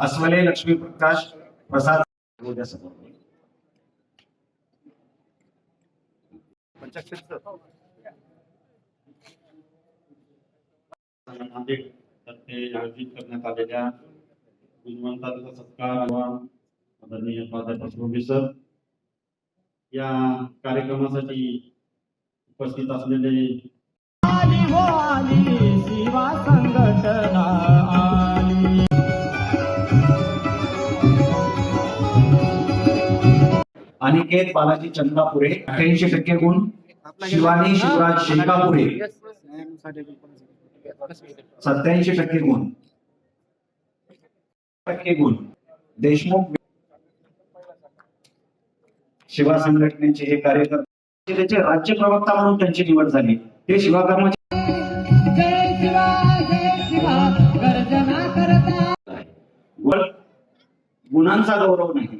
अस्वले लक्ष्मी प्रकाश प्रसाद नांदेड तर्फे आयोजित करण्यात आलेल्या गुणवंतांचा सत्कार आदरणीय प्राध्यापक या कार्यक्रमासाठी उपस्थित असलेले अनिकेत बालाजी चंदापुरे अठ्याऐंशी टक्के गुण. शिवानी शिवराज शेकापुरे सत्याऐंशी टक्के गुण. टक्के गुण. देशमुख शिवा संघटनेचे हे कार्यकर्ते त्याचे राज्य प्रवक्ता म्हणून त्यांची निवड झाली. हे शिवा कर्मचारी जय शिवा जय शिवा गर्जना करता. वर गुणांचा गौरव नाही.